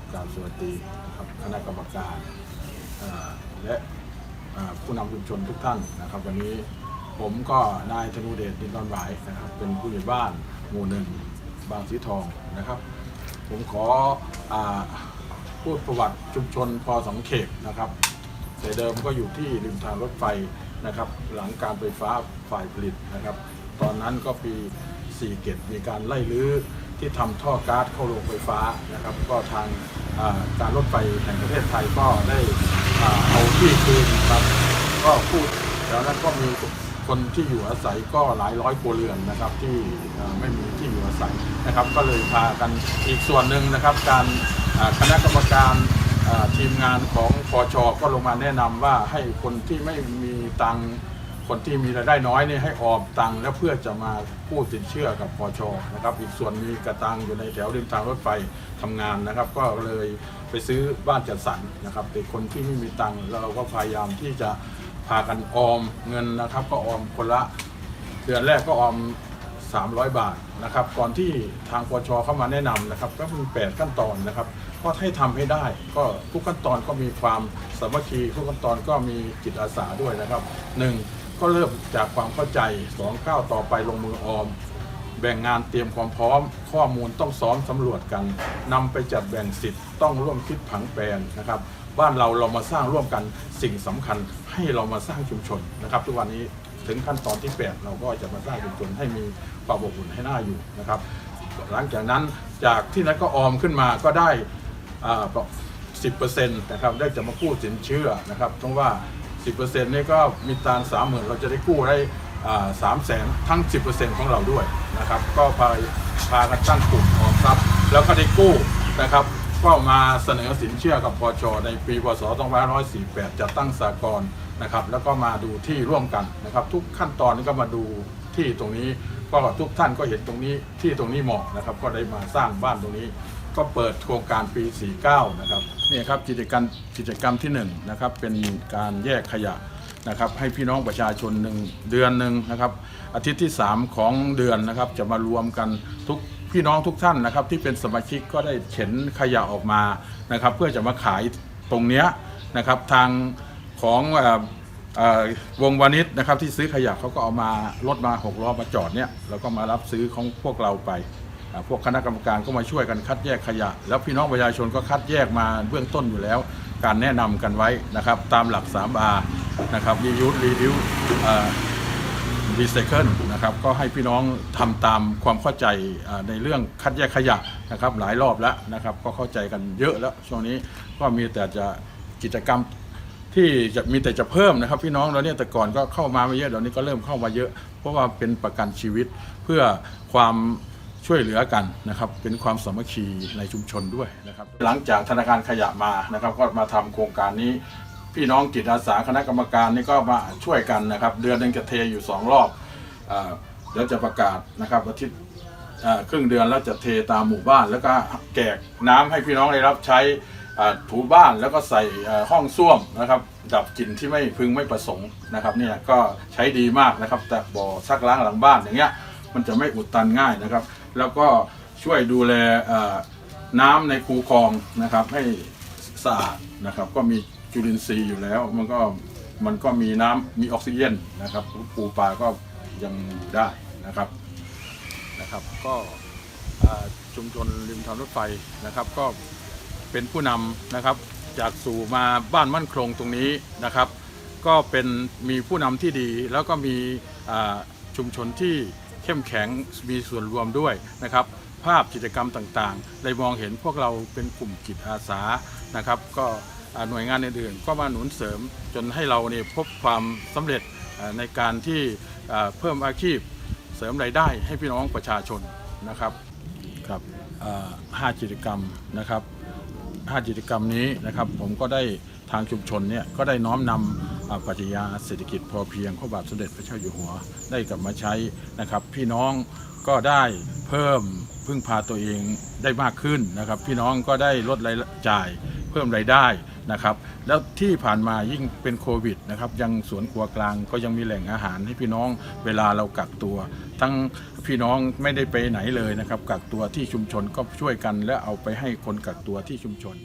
กราบสวัสดีครับคณะกรรมการและผู้นำชุมชนทุกท่านนะครับ วันนี้ผมก็นายธนูเดชดินดอนหวายนะครับ เป็นผู้ใหญ่บ้านหมู่หนึ่งบางสีทองนะครับ ผมขออพูดประวัติชุมชนพอสองเขตนะครับแต่เดิมก็อยู่ที่ริมทางรถไฟนะครับ หลังการไฟฟ้าฝ่ายผลิตนะครับ ตอนนั้นก็ปี4เกตมีการไล่ลื้อ ที่ทำท่อก๊าซเข้าโรงไฟฟ้านะครับ ก็ทางการรถไฟแห่งประเทศไทยก็ได้เอาที่คืนครับก็พูดแล้วนั้นก็มีคนที่อยู่อาศัยก็หลายร้อยครัวเรือนนะครับที่ไม่มีที่อยู่อาศัยนะครับ ก็เลยพากันอีกส่วนหนึ่งนะครับ การคณะกรรมการทีมงานของปชก็ลงมาแนะนำว่าให้คนที่ไม่มีตังค์ คนที่มีรายได้น้อยนี่ให้ออมตังค์แล้วเพื่อจะมากู้สินเชื่อกับปชนะครับอีกส่วนมีกระตังอยู่ในแถวริมทางรถไฟทำงานนะครับ ก็เลยไปซื้อบ้านจัดสรรนะครับแต่คนที่ไม่มีตังค์แล้วเราก็พยายามที่จะพากันออมเงินนะครับ ก็ออมคนละเดือนแรกก็ออม 300 บาทนะครับ ก่อนที่ทางปชเข้ามาแนะนำนะครับ ก็มี 8 ขั้นตอนนะครับ ก็ให้ทำให้ได้ ก็ทุกขั้นตอนก็มีความสามัคคีทุกขั้นตอนก็มีจิตอาสาด้วยนะครับหนึ่ง ก็เริ่มจากความเข้าใจสองก้าวต่อไปลงมือออม แบ่งงานเตรียมความพร้อม ข้อมูลต้องซ้อมสำรวจกันนำไปจัดแบ่งสิทธิ์ต้องร่วมคิดผังแปรนนะครับ บ้านเราเรามาสร้างร่วมกันสิ่งสำคัญให้เรามาสร้างชุมชนนะครับ ทุกวันนี้ถึงขั้นตอนที่ 8 เราก็จะมาสร้างชุมชนให้มีความอบอุ่นให้น่าอยู่นะครับ หลังจากนั้นจากที่นั้นก็ออมขึ้นมาก็ได้อ่าสิบเปอร์เซ็นต์นะครับได้จะมากู้สินเชื่อนะครับต้องว่า 10%นี่ก็มีตานสามหมื่นเราจะได้กู้ได้สามแสนทั้ง 10%ของเราด้วยนะครับ ก็พาพากันตั้งกลุ่มออมทรัพย์แล้วก็ได้กู้นะครับก็มาเสนอสินเชื่อกับปชในปีพศ2548จัดตั้งสากลนะครับ แล้วก็มาดูที่ร่วมกันนะครับ ทุกขั้นตอนนี้ก็มาดูที่ตรงนี้ก็ทุกท่านก็เห็นตรงนี้ที่ตรงนี้เหมาะนะครับ ก็ได้มาสร้างบ้านตรงนี้ ก็เปิดโครงการปี 49 นะครับนี่ครับกิจกรรมกิจกรรมที่1นะครับเป็นการแยกขยะนะครับให้พี่น้องประชาชนหนึ่งเดือนหนึ่งนะครับอาทิตย์ที่ 3 ของเดือนนะครับจะมารวมกันทุกพี่น้องทุกท่านนะครับที่เป็นสมาชิกก็ได้เข็นขยะออกมานะครับเพื่อจะมาขายตรงเนี้ยนะครับทางของออวงวานิชนะครับที่ซื้อขยะเขาก็เอามารถมาหกล้อมาจอดเนี่ยแล้วก็มารับซื้อของพวกเราไป พวกคณะกรรมการก็มาช่วยกันคัดแยกขยะ แล้วพี่น้องประชาชนก็คัดแยกมาเบื้องต้นอยู่แล้ว การแนะนำกันไว้นะครับ ตามหลัก 3R นะครับ reuse reduce รีไซเคิลนะครับก็ให้พี่น้องทำตามความเข้าใจในเรื่องคัดแยกขยะนะครับหลายรอบแล้วนะครับก็เข้าใจกันเยอะแล้วช่วงนี้ก็มีแต่จะกิจกรรมที่จะมีแต่จะเพิ่มนะครับ พี่น้องเราเนี่ยแต่ก่อนก็เข้ามาไม่เยอะเดี๋ยวนี้ก็เริ่มเข้ามาเยอะ เพราะว่าเป็นประกันชีวิตเพื่อความ ช่วยเหลือกันนะครับ เป็นความสามัคคีในชุมชนด้วยนะครับ หลังจากธนาคารขยะมานะครับ ก็มาทำโครงการนี้พี่น้องจิตอาสาคณะกรรมการนี่ก็มาช่วยกันนะครับ เดือนหนึงจะเทอยู่สองรอบอ่าเดี๋ยวจะประกาศนะครับอาทิตย์อ่ครึ่งเดือนแล้วจะเทตามหมู่บ้าน แล้วก็แจกน้ำให้พี่น้องได้รับใช้ถูบ้านแล้วก็ใส่ห้องส้วมนะครับ ดับกลิ่นที่ไม่พึงไม่ประสงค์นะครับเนี่ยก็ใช้ดีมากนะครับ แต่บ่อซักล้างหลังบ้านอย่างเงี้ยมันจะไม่อุดตันง่ายนะครับ แล้วก็ช่วยดูแลน้ำในคูคลองนะครับ ให้สะอาดนะครับ ก็มีจุลินทรีย์อยู่แล้ว มันก็มันก็มีน้ำมีออกซิเจนนะครับปูปลาก็ยังอยู่ได้นะครับนะครับ ก็ชุมชนริมทางรถไฟนะครับ ก็เป็นผู้นำนะครับ จากสู่มาบ้านมั่นคงตรงนี้นะครับ ก็เป็นมีผู้นำที่ดีแล้วก็มีชุมชนที่ เข้มแข็งมีส่วนรวมด้วยนะครับ ภาพกิจกรรมต่างๆได้มองเห็นพวกเราเป็นกลุ่มจิตอาสานะครับ ก็หน่วยงานอื่นๆ ก็มาหนุนเสริมจนให้เราเนี่ยพบความสำเร็จในการที่เพิ่มอาชีพเสริมรายได้ให้พี่น้องประชาชนนะครับครับห้ากิจกรรมนะครับห้ากิจกรรมนี้นะครับผมก็ได้ ทางชุมชนเนี่ยก็ได้น้อมนำปรัชญาเศรษฐกิจพอเพียงพระบาทสมเด็จพระเจ้าอยู่หัวได้กลับมาใช้นะครับ พี่น้องก็ได้เพิ่มพึ่งพาตัวเองได้มากขึ้นนะครับ พี่น้องก็ได้ลดรายจ่ายเพิ่มรายได้นะครับ แล้วที่ผ่านมายิ่งเป็นโควิดนะครับ ยังสวนครัวกลางก็ยังมีแหล่งอาหารให้พี่น้องเวลาเรากักตัว ทั้งพี่น้องไม่ได้ไปไหนเลยนะครับ กักตัวที่ชุมชนก็ช่วยกัน และเอาไปให้คนกักตัวที่ชุมชน